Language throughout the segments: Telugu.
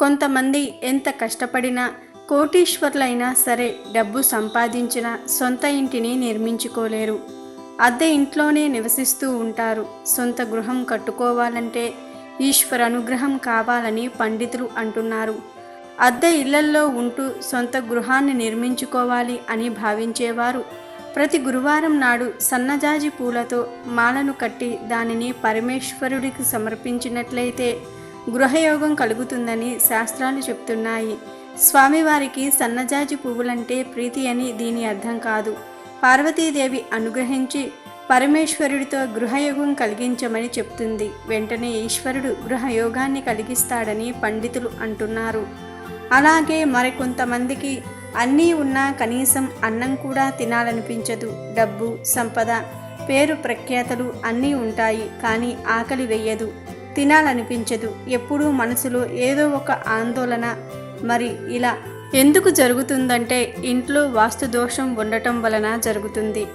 కొంతమంది ఎంత కష్టపడినా కోటీశ్వర్లైనా సరే డబ్బు సంపాదించిన సొంత ఇంటిని నిర్మించుకోలేరు. అద్దె ఇంట్లోనే నివసిస్తూ ఉంటారు. సొంత గృహం కట్టుకోవాలంటే ఈశ్వర అనుగ్రహం కావాలని పండితులు అంటున్నారు. అద్దె ఇళ్ళల్లో ఉంటూ సొంత గృహాన్ని నిర్మించుకోవాలి అని భావించేవారు. ప్రతి గురువారం నాడు సన్నజాజి పూలతో మాలను కట్టి దానిని పరమేశ్వరుడికి సమర్పించినట్లయితే గృహయోగం కలుగుతుందని శాస్త్రాలు చెప్తున్నాయి. స్వామివారికి సన్నజాజి పువ్వులంటే ప్రీతి అని దీని అర్థం కాదు. పార్వతీదేవి అనుగ్రహించి పరమేశ్వరుడితో గృహయోగం కలిగించమని చెప్తుంది. వెంటనే ఈశ్వరుడు గృహయోగాన్ని కలిగిస్తాడని పండితులు అంటున్నారు. అలాగే మరికొంతమందికి అన్నీ ఉన్నా కనీసం అన్నం కూడా తినాలనిపించదు. డబ్బు సంపద పేరు ప్రఖ్యాతలు అన్నీ ఉంటాయి. కానీ ఆకలి వెయ్యదు తినాలనిపించదు. ఎప్పుడూ మనసులో ఏదో ఒక ఆందోళన. మరి ఇలా ఎందుకు జరుగుతుందంటే ఇంట్లో వాస్తు దోషం ఉండటం వలన జరుగుతుంది.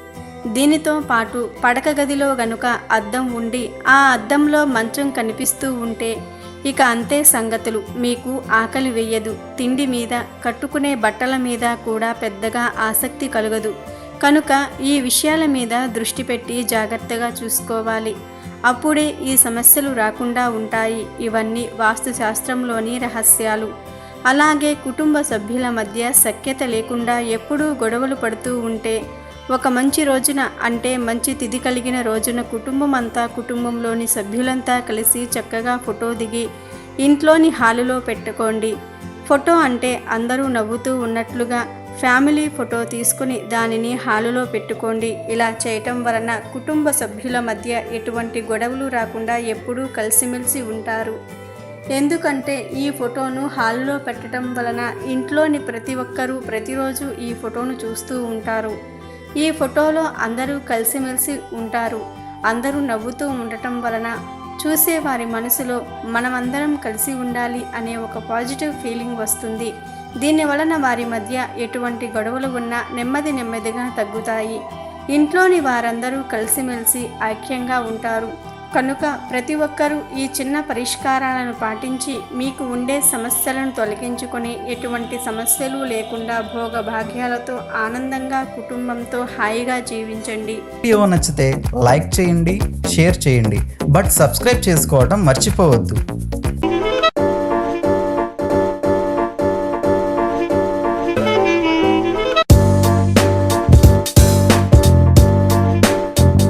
దీనితో పాటు పడక గదిలో గనుక అద్దం ఉండి ఆ అద్దంలో మంచం కనిపిస్తూ ఉంటే ఇక అంతే సంగతులు. మీకు ఆకలి వెయ్యదు తిండి మీద కట్టుకునే బట్టల మీద కూడా పెద్దగా ఆసక్తి కలగదు. కనుక ఈ విషయాల మీద దృష్టి పెట్టి జాగ్రత్తగా చూసుకోవాలి. అప్పుడే ఈ సమస్యలు రాకుండా ఉంటాయి. ఇవన్నీ వాస్తుశాస్త్రంలోని రహస్యాలు. అలాగే కుటుంబ సభ్యుల మధ్య సఖ్యత లేకుండా ఎప్పుడూ గొడవలు పడుతూ ఉంటే ఒక మంచి రోజున అంటే మంచి తిథి కలిగిన రోజున కుటుంబం అంతా కుటుంబంలోని సభ్యులంతా కలిసి చక్కగా ఫోటో దిగి ఇంట్లోని హాలులో పెట్టుకోండి. ఫోటో అంటే అందరూ నవ్వుతూ ఉన్నట్లుగా ఫ్యామిలీ ఫోటో తీసుకుని దానిని హాలులో పెట్టుకోండి. ఇలా చేయటం వలన కుటుంబ సభ్యుల మధ్య ఎటువంటి గొడవలు రాకుండా ఎప్పుడూ కలిసిమెలిసి ఉంటారు. ఎందుకంటే ఈ ఫోటోను హాల్లో పెట్టడం వలన ఇంట్లోని ప్రతి ఒక్కరూ ప్రతిరోజు ఈ ఫోటోను చూస్తూ ఉంటారు. ఈ ఫోటోలో అందరూ కలిసిమెలిసి ఉంటారు. అందరూ నవ్వుతూ ఉండటం వలన చూసే వారి మనసులో మనమందరం కలిసి ఉండాలి అనే ఒక పాజిటివ్ ఫీలింగ్ వస్తుంది. దీని వలన వారి మధ్య ఎటువంటి గొడవలు ఉన్నా నెమ్మది నెమ్మదిగా తగ్గుతాయి. ఇంట్లోని వారందరూ కలిసిమెలిసి ఐక్యంగా ఉంటారు. కనుక ప్రతి ఒక్కరూ ఈ చిన్న పరిష్కారాలను పాటించి మీకు ఉండే సమస్యలను తొలగించుకొని ఎటువంటి సమస్యలు లేకుండా భోగ భాగ్యాలతో ఆనందంగా కుటుంబంతో హాయిగా జీవించండి. వీడియో నచ్చితే లైక్ చేయండి షేర్ చేయండి. బట్ సబ్స్క్రైబ్ చేసుకోవడం మర్చిపోవద్దు.